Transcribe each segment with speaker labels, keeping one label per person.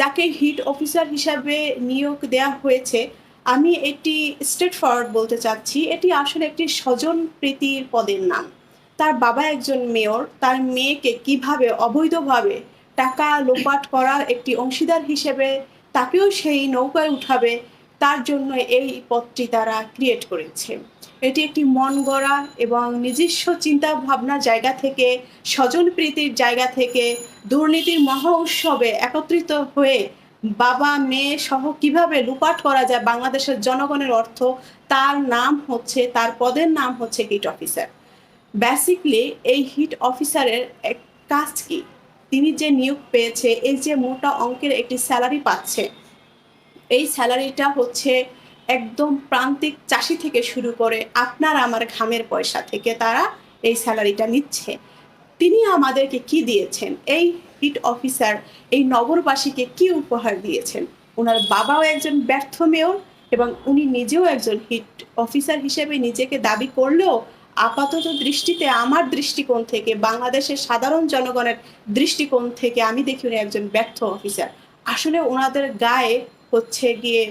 Speaker 1: যাকে hit officer হিসাবে নিয়োগ দেয়া হয়েছে, আমি একটি স্ট্রেট ফরওয়ার্ড বলতে চাচ্ছি। এটি আসলে একটি স্বজন প্রীতির পদের নাম। তার বাবা একজন মেয়র, তার মেয়েকে কীভাবে অবৈধভাবে টাকা লোপাট করার একটি অংশীদার হিসেবে তাকেও সেই নৌকায় উঠাবে, তার জন্য এই পদটি তারা ক্রিয়েট করেছে। এটি একটি মন গড়া এবং নিজস্ব চিন্তা ভাবনার জায়গা থেকে, স্বজন প্রীতির জায়গা থেকে, দুর্নীতির মহা উৎসবে একত্রিত হয়ে বাবা, মেয়ে সহ কীভাবে লুপাট করা যায় বাংলাদেশের জনগণের অর্থ, তার নাম হচ্ছে, তার পদের নাম হচ্ছে হিট অফিসার বেসিকলি এই হিট অফিসারের এক কাজ কি? তিনি যে নিয়োগ পেয়েছে, এই যে মোটা অঙ্কের একটি স্যালারি পাচ্ছে, এই স্যালারিটা হচ্ছে একদম প্রান্তিক চাষি থেকে শুরু করে আপনার আমার ঘামের পয়সা থেকে তারা এই স্যালারিটা নিচ্ছে। তিনি আমাদেরকে কি দিয়েছেন? এই হিট অফিসার এই নগরবাসীকে কি উপহার দিয়েছেন? ওনার বাবাও একজন ব্যর্থ মেয়র এবং উনি নিজেও একজন হিট অফিসার হিসেবে নিজেকে দাবি করলেও আপাতত দৃষ্টিতে আমার দৃষ্টিকোণ থেকে, বাংলাদেশের সাধারণ জনগণের দৃষ্টিকোণ থেকে আমি দেখি উনি একজন ব্যর্থ অফিসার আসলে ওনাদের গায়ে হচ্ছে গিয়ে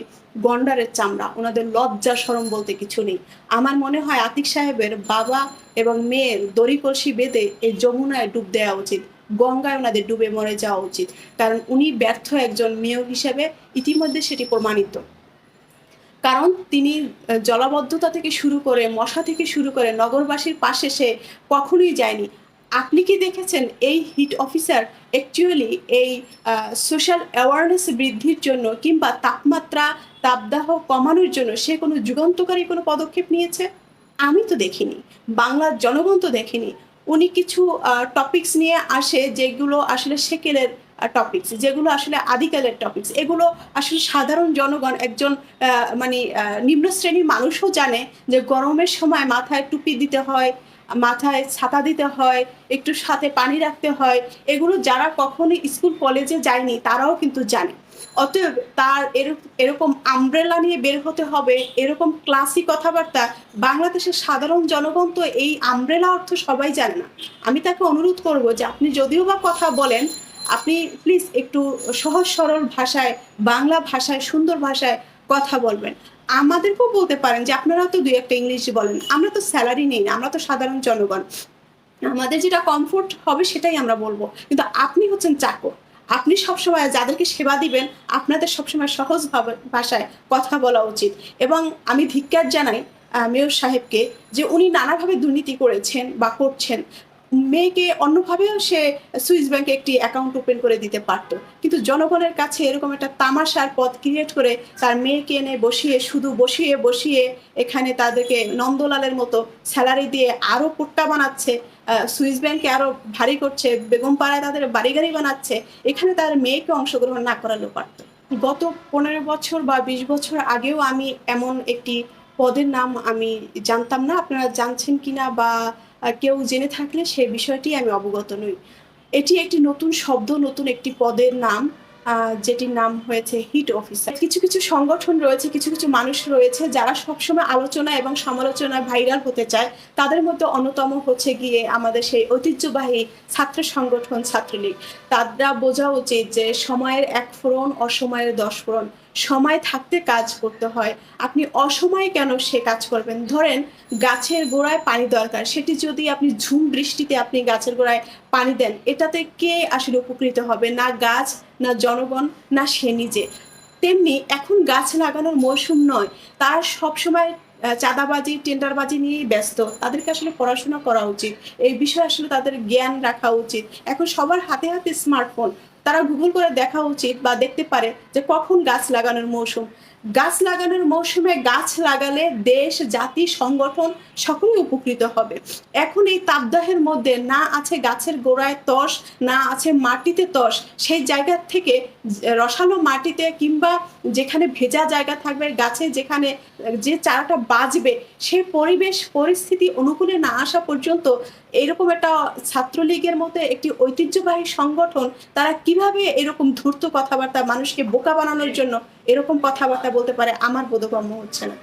Speaker 1: গন্ডারের চামড়া, ওনাদের লজ্জা সরম বলতে কিছু নেই। আমার মনে হয় আতিক সাহেবের বাবা এবং মেয়ের দড়ি কলসি বেঁধে এই যমুনায় ডুব দেওয়া উচিত। গঙ্গায় ওনাদের ডুবে মরে যাওয়া উচিত। কারণ উনি ব্যর্থ একজন মেয়র হিসেবে ইতিমধ্যে সেটি প্রমাণিত। কারণ তিনি জলাবদ্ধতা থেকে শুরু করে মশা থেকে শুরু করে নগরবাসীর পাশে সে কখনোই যায়নি। আপনি কি দেখেছেন এই হিট অফিসার অ্যাকচুয়ালি এই সোশ্যাল অ্যাওয়ারনেস বৃদ্ধির জন্য কিংবা তাপমাত্রা তাপদাহ কমানোর জন্য সে কোনো যুগান্তকারী কোনো পদক্ষেপ নিয়েছে? আমি তো দেখিনি। বাংলার জনগণ তো দেখেনি। উনি কিছু টপিকস নিয়ে আসে যেগুলো আসলে সেকেলের টপিকস যেগুলো আসলে আদিকালের টপিকস এগুলো আসলে সাধারণ জনগণ একজন মানে নিম্ন শ্রেণির মানুষও জানে যে গরমের সময় মাথায় টুপি দিতে হয়, মাথায় ছাতা দিতে হয়, একটু সাথে পানি রাখতে হয়। এগুলো যারা কখনো স্কুল, কলেজে যায়নি, তারাও কিন্তু জানে। অতএব তার এরক- এরকম আমব্রেলা নিয়ে বের হতে হবে, এরকম ক্লাসি কথাবার্তা। বাংলাদেশের সাধারণ জনগণ তো এই আমব্রেলা অর্থ সবাই জানে না। আমি তাকে অনুরোধ করব যে আপনি যদিও বা কথা বলেন, আপনি প্লিজ একটু সহজ সরল ভাষায়, বাংলা ভাষায়, সুন্দর ভাষায় কথা বলবেন। আমাদেরকেও বলতে পারেন যে আপনারা তো দুই একটা ইংলিশ বলেন, আমরা তো স্যালারি নেই না, আমরা তো সাধারণ জনগণ। আমাদের যেটা কমফোর্ট হবে সেটাই আমরা বলব। কিন্তু আপনি হচ্ছেন চাকর। আপনি সবসময় যাদেরকে সেবা দিবেন, আপনাদের সবসময় সহজ ভাষায় কথা বলা উচিত। এবং আমি ধিক্কার জানাই মেয়র সাহেবকে যে উনি নানাভাবে দুর্নীতি করেছেন বা করছেন। মেয়েকে অন্যভাবেও সে সুইস ব্যাংকে একটি অ্যাকাউন্ট ওপেন করে দিতে পারত। কিন্তু জনগণের কাছে এরকম একটা তামাশার পথ ক্রিয়েট করে তার মেয়েকে এনে বসিয়ে, শুধু বসিয়ে বসিয়ে এখানে তাদেরকে নন্দলালের মতো স্যালারি দিয়ে আরও পোট্টা বানাচ্ছে। সুইস ব্যাংকে আরও ভারী করছে বেগম পাড়ায় তাদের বাড়ি গাড়ি বানাচ্ছে, এখানে তার মেয়েকে অংশগ্রহণ না করালেও পারত। গত পনেরো বছর বা বিশ বছর আগেও আমি এমন একটি পদের নাম আমি জানতাম না। আপনারা জানছেন কিনা বা কেউ জেনে থাকলে সে বিষয়টি আমি অবগত নই। এটি একটি নতুন শব্দ, নতুন একটি পদের নাম। যেটির নাম হয়েছে হিট অফিসার। কিছু কিছু সংগঠন রয়েছে, কিছু কিছু মানুষ রয়েছে যারা সবসময় আলোচনা এবং সমালোচনায় ভাইরাল হতে চায়। তাদের মধ্যে অন্যতম হচ্ছে গিয়ে আমাদের সেই ঐতিহ্যবাহী ছাত্র সংগঠন ছাত্রলীগ। তারা বোঝা উচিত যে সময়ের এক ফোরন অসময়ের দশ ফোড়ন। সময় থাকতে কাজ করতে হয়। আপনি অসময়ে কেন সে কাজ করবেন? ধরেন গাছের গোড়ায় পানি দরকার। সেটি যদি আপনি ঝুম বৃষ্টিতে আপনি গাছের গোড়ায় পানি দেন, এটাতে কে আসলে উপকৃত হবে? না গাছ, না জনগণ, না সে নিজে। তেমনি এখন গাছ লাগানোর মৌসুম নয়। তার সবসময় চাঁদাবাজি, টেন্ডারবাজি নিয়েই ব্যস্ত। তাদেরকে আসলে পড়াশোনা করা উচিত। এই বিষয়ে আসলে তাদের জ্ঞান রাখা উচিত। এখন সবার হাতে হাতে স্মার্টফোন। তারা গুগল করে দেখা উচিত বা দেখতে পারে যে কখন গাছ লাগানোর মৌসুম। গাছ লাগানোর মৌসুমে গাছ লাগালে দেশ, জাতি, সংগঠন সকলেই উপকৃত হবে। এখন এই তাপদাহের মধ্যে না আছে গাছের গোড়ায় তস, না আছে মাটিতে তস। সেই জায়গা থেকে রসালো মাটিতে কিংবা যেখানে ভেজা জায়গা থাকবে, গাছে যেখানে যে চারাটা বাজবে সেই পরিবেশ, পরিস্থিতি অনুকূলে না আসা পর্যন্ত এরকম একটা ছাত্রলীগের মতো একটি ঐতিহ্যবাহী সংগঠন, তারা কীভাবে এরকম ধূর্ত কথাবার্তা, মানুষকে বোকা বানানোর জন্য এরকম কথাবার্তা বলতে পারে আমার বোধকর্ম হচ্ছে না।